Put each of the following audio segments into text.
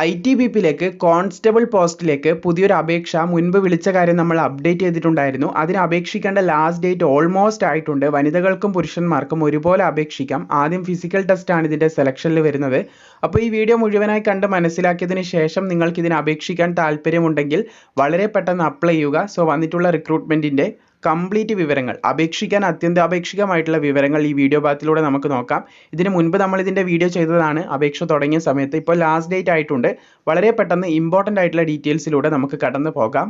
I T B പിയിലേക്ക് constable പോസ്റ്റിലേക്ക് പുതിയൊരു അപേക്ഷ മുൻപ് വിളിച്ച കാര്യം നമ്മൾ അപ്ഡേറ്റ് ചെയ്തിട്ടുണ്ടായിരുന്നു. അതിന് അപേക്ഷിക്കേണ്ട ലാസ്റ്റ് ഡേറ്റ് ഓൾമോസ്റ്റ് ആയിട്ടുണ്ട്. വനിതകൾക്കും പുരുഷന്മാർക്കും ഒരുപോലെ അപേക്ഷിക്കാം. ആദ്യം ഫിസിക്കൽ ടെസ്റ്റ് ആണ് ഇതിന്റെ സെലക്ഷനിൽ വരുന്നത്. അപ്പോൾ ഈ വീഡിയോ മുഴുവനായി കണ്ട് മനസ്സിലാക്കിയതിന് ശേഷം നിങ്ങൾക്ക് ഇതിന് അപേക്ഷിക്കാൻ താല്പര്യമുണ്ടെങ്കിൽ വളരെ പെട്ടെന്ന് അപ്ലൈ ചെയ്യുക. സോ വന്നിട്ടുള്ള റിക്രൂട്ട്മെന്റിന്റെ കംപ്ലീറ്റ് വിവരങ്ങൾ അപേക്ഷിക്കാൻ അത്യന്താപേക്ഷികമായിട്ടുള്ള വിവരങ്ങൾ ഈ വീഡിയോ ഭാഗത്തിലൂടെ നമുക്ക് നോക്കാം. ഇതിന് മുൻപ് നമ്മൾ ഇതിന്റെ വീഡിയോ ചെയ്തതാണ് അപേക്ഷ തുടങ്ങിയ സമയത്ത്. ഇപ്പോൾ ലാസ്റ്റ് ഡേറ്റ് ആയിട്ടുണ്ട്. വളരെ പെട്ടെന്ന് ഇമ്പോർട്ടന്റ് ആയിട്ടുള്ള ഡീറ്റെയിൽസിലൂടെ നമുക്ക് കടന്നു പോകാം.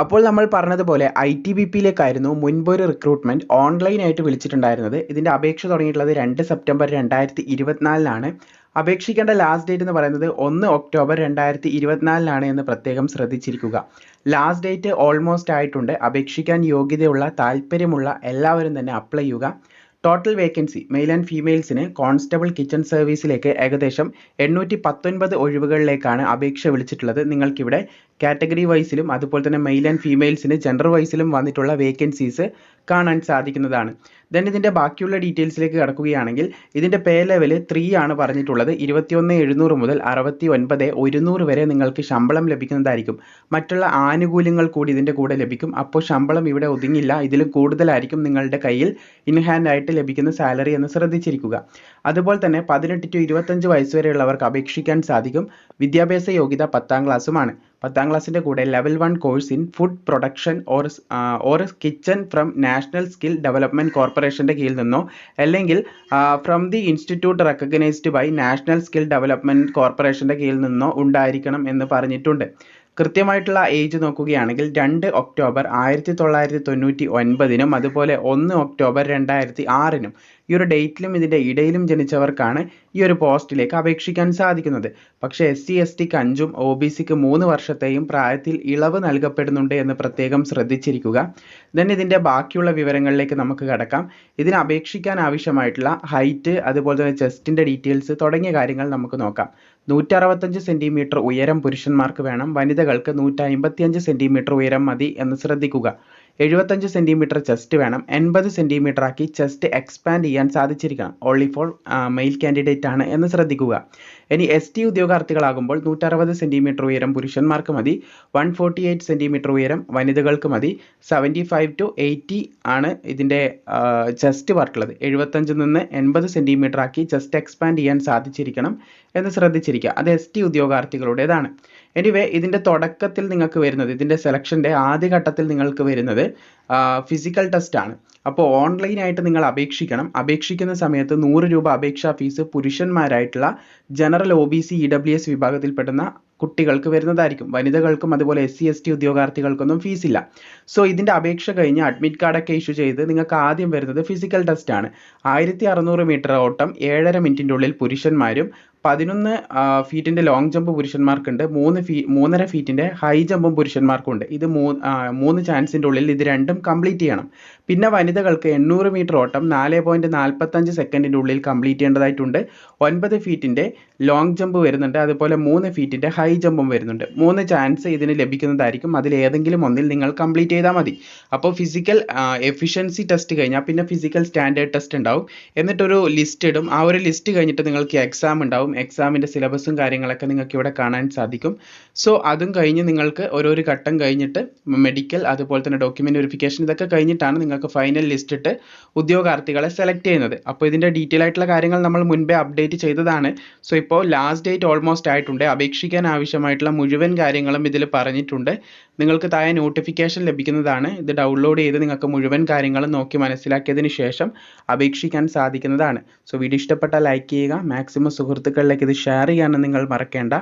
അപ്പോൾ നമ്മൾ പറഞ്ഞതുപോലെ ഐ ടി ബി പിയിലേക്കായിരുന്നു മുൻപ് ഒരു റിക്രൂട്ട്മെന്റ് ഓൺലൈനായിട്ട് വിളിച്ചിട്ടുണ്ടായിരുന്നത്. ഇതിന്റെ അപേക്ഷ തുടങ്ങിയിട്ടുള്ളത് രണ്ട് സെപ്റ്റംബർ രണ്ടായിരത്തി ഇരുപത്തിനാലിനാണ് അപേക്ഷിക്കേണ്ട ലാസ്റ്റ് ഡേറ്റ് എന്ന് പറയുന്നത് ഒന്ന് ഒക്ടോബർ രണ്ടായിരത്തി ഇരുപത്തിനാലിനാണ് എന്ന് പ്രത്യേകം ശ്രദ്ധിച്ചിരിക്കുക. ലാസ്റ്റ് ഡേറ്റ് ഓൾമോസ്റ്റ് ആയിട്ടുണ്ട്. അപേക്ഷിക്കാൻ യോഗ്യതയുള്ള താല്പര്യമുള്ള എല്ലാവരും തന്നെ അപ്ലൈ ചെയ്യുക. ടോട്ടൽ വേക്കൻസി മെയിൽ ആൻഡ് ഫീമെയിൽസിന് കോൺസ്റ്റബിൾ കിച്ചൺ സർവീസിലേക്ക് ഏകദേശം എണ്ണൂറ്റി പത്തൊൻപത് ഒഴിവുകളിലേക്കാണ് അപേക്ഷ വിളിച്ചിട്ടുള്ളത്. നിങ്ങൾക്കിവിടെ കാറ്റഗറി വൈസിലും അതുപോലെ തന്നെ മെയിൽ ആൻഡ് ഫീമെയിൽസിന് ജെൻഡർ വൈസിലും വന്നിട്ടുള്ള വേക്കൻസീസ് കാണാൻ സാധിക്കുന്നതാണ്. ദെൻ ഇതിന്റെ ബാക്കിയുള്ള ഡീറ്റെയിൽസിലേക്ക് കടക്കുകയാണെങ്കിൽ ഇതിന്റെ പേ ലെവൽ ത്രീ ആണ് പറഞ്ഞിട്ടുള്ളത്. ഇരുപത്തിയൊന്ന് എഴുന്നൂറ് മുതൽ അറുപത്തി ഒൻപത് ഒരുന്നൂറ് വരെ നിങ്ങൾക്ക് ശമ്പളം ലഭിക്കുന്നതായിരിക്കും. മറ്റുള്ള ആനുകൂല്യങ്ങൾ കൂടി ഇതിന്റെ കൂടെ ലഭിക്കും. അപ്പോൾ ശമ്പളം ഇവിടെ ഒതുങ്ങില്ല. ഇതിലും കൂടുതലായിരിക്കും നിങ്ങളുടെ കയ്യിൽ ഇൻ ഹാൻഡ് ആയിട്ട് ലഭിക്കുന്ന സാലറി എന്ന് ശ്രദ്ധിച്ചിരിക്കുക. അതുപോലെ തന്നെ പതിനെട്ട് ടു ഇരുപത്തഞ്ച് വയസ്സ് വരെയുള്ളവർക്ക് അപേക്ഷിക്കാൻ സാധിക്കും. വിദ്യാഭ്യാസ യോഗ്യത പത്താം ക്ലാസ്സുമാണ് പത്താം ക്ലാസ്സിന്റെ കൂടെ level one course in food production or or kitchen from national skill development കോർപ്പറേഷന്റെ കീഴിൽ നിന്നോ അല്ലെങ്കിൽ from the institute recognised by national skill development കോർപ്പറേഷന്റെ കീഴിൽ നിന്നോ ഉണ്ടായിരിക്കണം എന്ന് പറഞ്ഞിട്ടുണ്ട്. കൃത്യമായിട്ടുള്ള ഏജ് നോക്കുകയാണെങ്കിൽ രണ്ട് ഒക്ടോബർ ആയിരത്തി തൊള്ളായിരത്തി തൊണ്ണൂറ്റി ഒൻപതിനും അതുപോലെ ഒന്ന് ഒക്ടോബർ രണ്ടായിരത്തി ആറിനും ഈ ഒരു ഡേറ്റിലും ഇതിന്റെ ഇടയിലും ജനിച്ചവർക്കാണ് ഈ ഒരു പോസ്റ്റിലേക്ക് അപേക്ഷിക്കാൻ സാധിക്കുന്നത്. പക്ഷേ എസ് സി എസ് ടിക്ക് അഞ്ചും ഒ ബി സിക്ക് മൂന്ന് വർഷത്തെയും പ്രായത്തിൽ ഇളവ് നൽകപ്പെടുന്നുണ്ട് എന്ന് പ്രത്യേകം ശ്രദ്ധിച്ചിരിക്കുക. ദെൻ ഇതിന്റെ ബാക്കിയുള്ള വിവരങ്ങളിലേക്ക് നമുക്ക് കടക്കാം. ഇതിന് അപേക്ഷിക്കാൻ ആവശ്യമായിട്ടുള്ള ഹൈറ്റ് അതുപോലെ തന്നെ ചെസ്റ്റിന്റെ ഡീറ്റെയിൽസ് തുടങ്ങിയ കാര്യങ്ങൾ നമുക്ക് നോക്കാം. നൂറ്ററുപത്തഞ്ച് സെന്റിമീറ്റർ ഉയരം പുരുഷന്മാർക്ക് വേണം. വനിതകൾക്ക് നൂറ്റി അമ്പത്തിയഞ്ച് സെന്റിമീറ്റർ ഉയരം മതി എന്ന് ശ്രദ്ധിക്കുക. എഴുപത്തഞ്ച് സെന്റിമീറ്റർ ചെസ്റ്റ് വേണം. എൺപത് സെന്റിമീറ്റർ ആക്കി ചെസ്റ്റ് എക്സ്പാൻഡ് ചെയ്യാൻ സാധിച്ചിരിക്കണം. ഓൺലി ഫോർ മെയിൽ കാൻഡിഡേറ്റ് ആണ് എന്ന് ശ്രദ്ധിക്കുക. ഇനി എസ് ടി ഉദ്യോഗാർത്ഥികളാകുമ്പോൾ നൂറ്ററുപത് സെന്റിമീറ്റർ ഉയരം പുരുഷന്മാർക്ക് മതി വൺ ഫോർട്ടി എയ്റ്റ് സെന്റിമീറ്റർ ഉയരം വനിതകൾക്ക് മതി. സെവന്റി ഫൈവ് ടു എയ്റ്റി ആണ് ഇതിന്റെ ചെസ്റ്റ് വർക്കുള്ളത് എഴുപത്തഞ്ചിൽ നിന്ന് എൺപത് സെന്റിമീറ്റർ ആക്കി ചെസ്റ്റ് എക്സ്പാൻഡ് ചെയ്യാൻ സാധിച്ചിരിക്കണം എന്ന് ശ്രദ്ധിച്ചിരിക്കുക. അത് എസ് ടി ഉദ്യോഗാർത്ഥികളുടേതാണ്. എനിവേ ഇതിന്റെ തുടക്കത്തിൽ നിങ്ങൾക്ക് വരുന്നത് ഇതിന്റെ സെലക്ഷന്റെ ആദ്യഘട്ടത്തിൽ നിങ്ങൾക്ക് വരുന്നത് ഫിസിക്കൽ ടെസ്റ്റ് ആണ്. അപ്പോൾ ഓൺലൈനായിട്ട് നിങ്ങൾ അപേക്ഷിക്കണം. അപേക്ഷിക്കുന്ന സമയത്ത് നൂറ് രൂപ അപേക്ഷാ fees പുരുഷന്മാരായിട്ടുള്ള general O B C E W S വിഭാഗത്തിൽപ്പെടുന്ന കുട്ടികൾക്ക് വരുന്നതായിരിക്കും. വനിതകൾക്കും അതുപോലെ എസ് സി എസ് ടി ഉദ്യോഗാർത്ഥികൾക്കൊന്നും ഫീസില്ല സോ ഇതിന്റെ അപേക്ഷ കഴിഞ്ഞ് അഡ്മിറ്റ് കാർഡൊക്കെ ഇഷ്യൂ ചെയ്ത് നിങ്ങൾക്ക് ആദ്യം വരുന്നത് ഫിസിക്കൽ ടെസ്റ്റ് ആണ്. ആയിരത്തി അറുന്നൂറ് മീറ്റർ ഓട്ടം ഏഴര മിനിറ്റിന്റെ ഉള്ളിൽ പുരുഷന്മാരും പതിനൊന്ന് ഫീറ്റിന്റെ ലോങ് ജമ്പ് പുരുഷന്മാർക്കുണ്ട്. മൂന്ന് ഫീ മൂന്നര ഫീറ്റിന്റെ ഹൈ ജമ്പും പുരുഷന്മാർക്കുണ്ട്. ഇത് മൂ മൂന്ന് ചാൻസിന്റെ ഉള്ളിൽ ഇത് രണ്ടും കംപ്ലീറ്റ് ചെയ്യണം. പിന്നെ വനിതകൾക്ക് എണ്ണൂറ് മീറ്റർ ഓട്ടം നാല് പോയിന്റ് നാൽപ്പത്തഞ്ച് സെക്കൻഡിന്റെ ഉള്ളിൽ കംപ്ലീറ്റ് ചെയ്യേണ്ടതായിട്ടുണ്ട്. ഒൻപത് ഫീറ്റിന്റെ ലോങ് ജമ്പ് വരുന്നുണ്ട്. അതുപോലെ മൂന്ന് ഫീറ്റിന്റെ ഹൈ ജമ്പും വരുന്നുണ്ട്. മൂന്ന് ചാൻസ് ഇതിന് ലഭിക്കുന്നതായിരിക്കും. അതിൽ ഏതെങ്കിലും ഒന്നിൽ നിങ്ങൾ കംപ്ലീറ്റ് ചെയ്താൽ മതി. അപ്പോൾ ഫിസിക്കൽ എഫിഷ്യൻസി ടെസ്റ്റ് കഴിഞ്ഞാൽ പിന്നെ ഫിസിക്കൽ സ്റ്റാൻഡേർഡ് ടെസ്റ്റ് ഉണ്ടാവും. എന്നിട്ടൊരു ലിസ്റ്റ് ഇടും. ആ ഒരു ലിസ്റ്റ് കഴിഞ്ഞിട്ട് നിങ്ങൾക്ക് എക്സാം ഉണ്ടാവും. എക്സാമിന്റെ സിലബസും കാര്യങ്ങളൊക്കെ നിങ്ങൾക്ക് ഇവിടെ കാണാൻ സാധിക്കും. സോ അതും കഴിഞ്ഞ് നിങ്ങൾക്ക് ഓരോരു ഘട്ടം കഴിഞ്ഞിട്ട് മെഡിക്കൽ അതുപോലെ തന്നെ ഡോക്യുമെന്റ് വെരിഫിക്കേഷൻ ഇതൊക്കെ കഴിഞ്ഞിട്ടാണ് നിങ്ങൾക്ക് ഫൈനൽ ലിസ്റ്റ് ഇട്ട് ഉദ്യോഗാർത്ഥികളെ സെലക്ട് ചെയ്യുന്നത്. അപ്പോൾ ഇതിന്റെ ഡീറ്റെയിൽ ആയിട്ടുള്ള കാര്യങ്ങൾ നമ്മൾ മുൻപേ അപ്ഡേറ്റ് ചെയ്തതാണ്. സോ ഇപ്പോൾ ലാസ്റ്റ് ഡേറ്റ് ഓൾമോസ്റ്റ് ആയിട്ടുണ്ട്. അപേക്ഷിക്കാൻ ആവശ്യമായിട്ടുള്ള മുഴുവൻ കാര്യങ്ങളും ഇതിൽ പറഞ്ഞിട്ടുണ്ട്. നിങ്ങൾക്ക് താഴെ നോട്ടിഫിക്കേഷൻ ലഭിക്കുന്നതാണ്. ഇത് ഡൗൺലോഡ് ചെയ്ത് നിങ്ങൾക്ക് മുഴുവൻ കാര്യങ്ങളും നോക്കി മനസ്സിലാക്കിയതിന് ശേഷം അപേക്ഷിക്കാൻ സാധിക്കുന്നതാണ്. സോ വീഡിയോ ഇഷ്ടപ്പെട്ടാൽ ലൈക്ക് ചെയ്യുക. മാക്സിമം സുഹൃത്തുക്കളിലേക്ക് ഇത് ഷെയർ ചെയ്യാനും നിങ്ങൾ മറക്കേണ്ട.